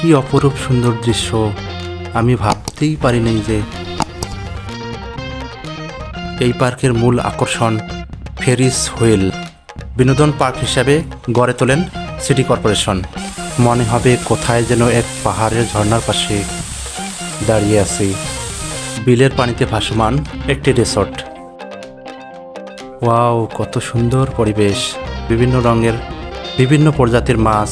কি অপরূপ সুন্দর দৃশ্য? আমি ভাবতেই পারিনি যে এই পার্কের মূল আকর্ষণ ফেরিস হুইল, বিনোদন পার্ক হিসাবে গড়ে তোলেন সিটি কর্পোরেশন। মনে হবে কোথায় যেন এক পাহাড়ের ঝর্ণার পাশে দাঁড়িয়ে আছি। বিলের পানিতে ভাসমান একটি রিসর্ট। ওয়াও, কত সুন্দর পরিবেশ। বিভিন্ন রঙের বিভিন্ন প্রজাতির মাছ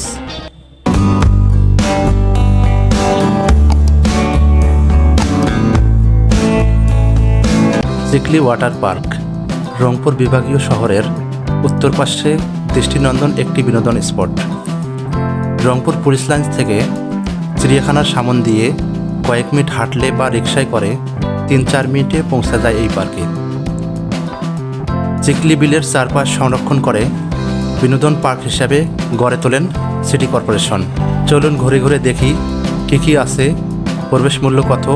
চিকলি ওয়াটার পার্ক রংপুর বিভাগীয় শহরের উত্তর পাশে দৃষ্টিনন্দন একটি বিনোদন স্পট। রংপুর পুলিশ লাইন থেকে চিড়িয়াখানার সামন দিয়ে কয়েক মিনিট হাঁটলে বা রিক্সায় করে তিন চার মিনিটে পৌঁছা যায় এই পার্কে। চিকলি বিলের চারপাশ সংরক্ষণ করে বিনোদন পার্ক হিসাবে গড়ে তোলেন সিটি কর্পোরেশন। চলুন ঘুরে ঘুরে দেখি কী কী আছে প্রবেশ মূল্য কত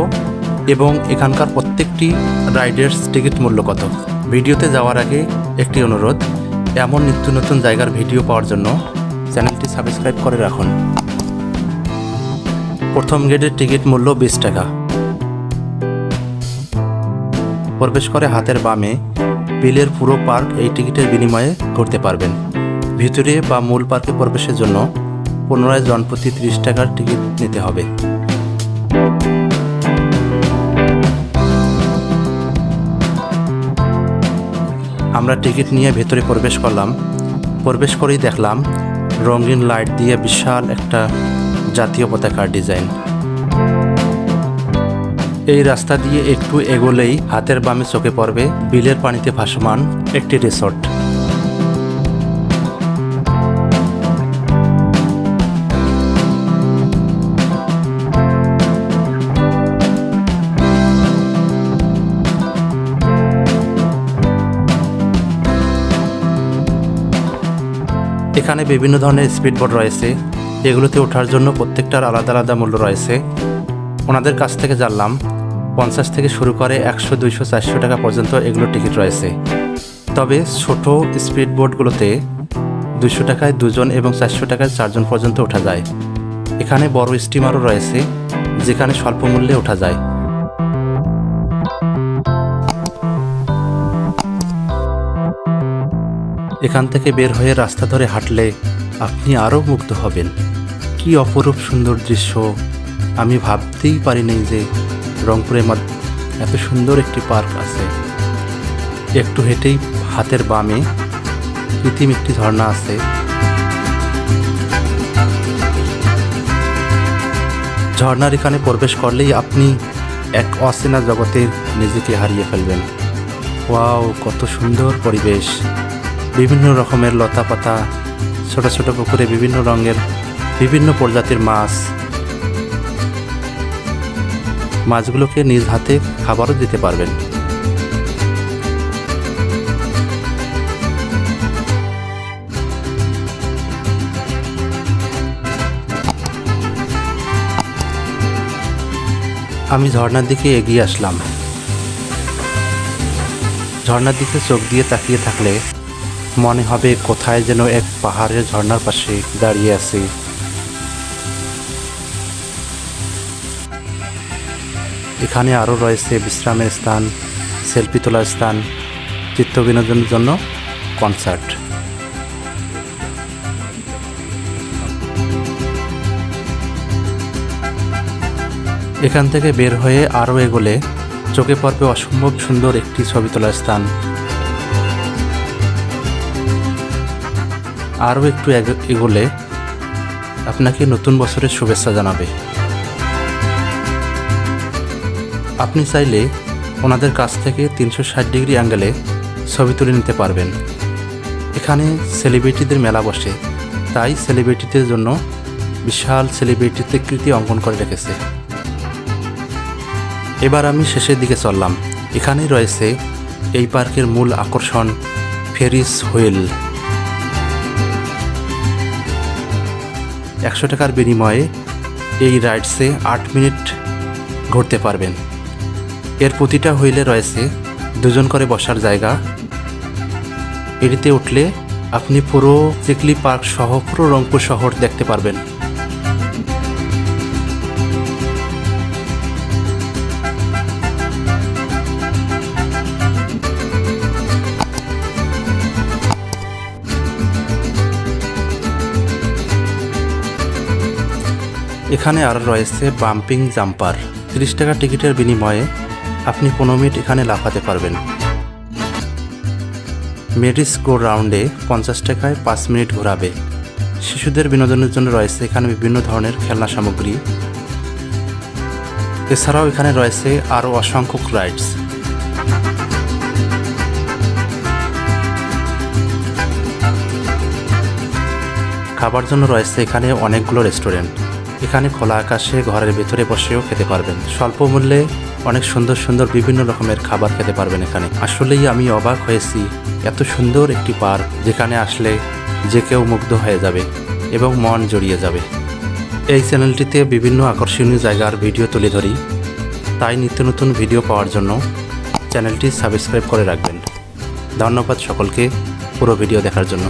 এবং এখানকার প্রত্যেকটি রাইডের টিকিট মূল্য কত? ভিডিওতে যাওয়ার আগে একটি অনুরোধ, এমন নিত্য নতুন জায়গার ভিডিও পাওয়ার জন্য চ্যানেলটি সাবস্ক্রাইব করে রাখুন। প্রথম গেটের টিকিট মূল্য বিশ টাকা। প্রবেশ করে হাতের বামে বিলের পুরো পার্ক এই টিকিটের বিনিময়ে ঘুরতে পারবেন। ভিতরে বা মূল পার্কে প্রবেশের জন্য পুনরায় জনপ্রতি ত্রিশ টাকার টিকিট নিতে হবে। আমরা টিকিট নিয়ে ভেতরে প্রবেশ করলাম। প্রবেশ করেই দেখলাম রঙিন লাইট দিয়ে বিশাল একটা জাতীয় পতাকার ডিজাইন। এই রাস্তা দিয়ে একটু এগোলেই হাতের বামে চোখে পড়বে বিলের পানিতে ভাসমান একটি রিসর্ট। এখানে বিভিন্ন ধরনের স্পিডবোট রয়েছে এগুলোতে ওঠার জন্য প্রত্যেকটার আলাদা আলাদা মূল্য রয়েছে। ওনাদের কাছ থেকে জানলাম, পঞ্চাশ থেকে শুরু করে একশো, দুইশো, চারশো টাকা পর্যন্ত এগুলো টিকিট রয়েছে। তবে ছোট স্পিড বোটগুলোতে দুশো টাকায় দুজন এবং চারশো টাকায় চারজন পর্যন্ত ওঠা যায়। এখানে বড় স্টিমারও রয়েছে, যেখানে স্বল্প মূল্যে ওঠা যায়। এখান থেকে বের হয়ে রাস্তা ধরে হাঁটলে আপনি আরও মুগ্ধ হবেন। কি অপরূপ সুন্দর দৃশ্য। আমি ভাবতেই পারিনি যে রংপুরের মধ্যে এত সুন্দর একটি পার্ক আছে। একটু হেঁটেই হাতের বামে কৃত্রিম একটি ঝর্ণা আছে। ঝর্ণার এখানে প্রবেশ করলেই আপনি এক অচেনা জগতে নিজেকে হারিয়ে ফেলবেন। ওয়াও, কত সুন্দর পরিবেশ। বিভিন্ন রকমের লতা পাতা, ছোট ছোট পুকুরে বিভিন্ন রঙের বিভিন্ন প্রজাতির মাছ। মাছগুলোকে নিজ হাতে খাবারও দিতে পারবেন। আমি ঝর্ণার দিকে এগিয়ে আসলাম। ঝর্ণার দিকে চোখ দিয়ে তাকিয়ে থাকলে মনে হবে কোথায় যেন এক পাহাড়ের ঝর্ণার পাশে দাঁড়িয়ে আছি। এখানে আরও রয়েছে বিশ্রামের স্থান, সেলফি তোলার স্থান চিত্ত বিনোদনের জন্য কনসার্ট। এখান থেকে বের হয়ে আরও এগোলে চোখে পড়বে অসম্ভব সুন্দর একটি ছবি তোলার স্থান। আরও একটু এগ- এগোলে আপনাকে নতুন বছরের শুভেচ্ছা জানাবে। আপনি চাইলে ওনাদের কাছ থেকে তিনশো ষাট ডিগ্রি অ্যাঙ্গেলে ছবি তুলে নিতে পারবেন। এখানে সেলিব্রিটিদের মেলা বসে, তাই সেলিব্রিটিদের জন্য বিশাল সেলিব্রিটিতে কৃতি অঙ্কন করে রেখেছে। এবার আমি শেষের দিকে চললাম। এখানেই রয়েছে এই পার্কের মূল আকর্ষণ ফেরিস হুইল। একশো টাকার বিনিময়ে এই রাইডসে আট মিনিট ঘুরতে পারবেন। এর প্রতিটা হুইলে রয়েছে দুজন করে বসার জায়গা। এটিতে উঠলে আপনি পুরো চিকলি পার্ক সহ পুরো রংপুর শহর দেখতে পারবেন। এখানে আর রয়েছে বাম্পিং জাম্পার। তিরিশ টাকা টিকিটের বিনিময়ে আপনি পনেরো মিনিট এখানে লাফাতে পারবেন। মেডিস গো রাউন্ডে পঞ্চাশ টাকায় পাঁচ মিনিট ঘোরাবে। শিশুদের বিনোদনের জন্য রয়েছে এখানে বিভিন্ন ধরনের খেলনা সামগ্রী। এছাড়াও এখানে রয়েছে আরও অসংখ্য রাইডস খাবার জন্য রয়েছে এখানে অনেকগুলো রেস্টুরেন্ট এখানে খোলা আকাশে ঘরের ভেতরে বসেও খেতে পারবেন। স্বল্প মূল্যে অনেক সুন্দর সুন্দর বিভিন্ন রকমের খাবার খেতে পারবেন এখানে। আসলেই আমি অবাক হয়েছি, এত সুন্দর একটি পার্ক যেখানে আসলে যে কেউ মুগ্ধ হয়ে যাবে এবং মন জড়িয়ে যাবে। এই চ্যানেলটিতে বিভিন্ন আকর্ষণীয় জায়গার ভিডিও তুলে ধরি। তাই নিত্য নতুন ভিডিও পাওয়ার জন্য চ্যানেলটি সাবস্ক্রাইব করে রাখবেন। ধন্যবাদ সকলকে পুরো ভিডিও দেখার জন্য।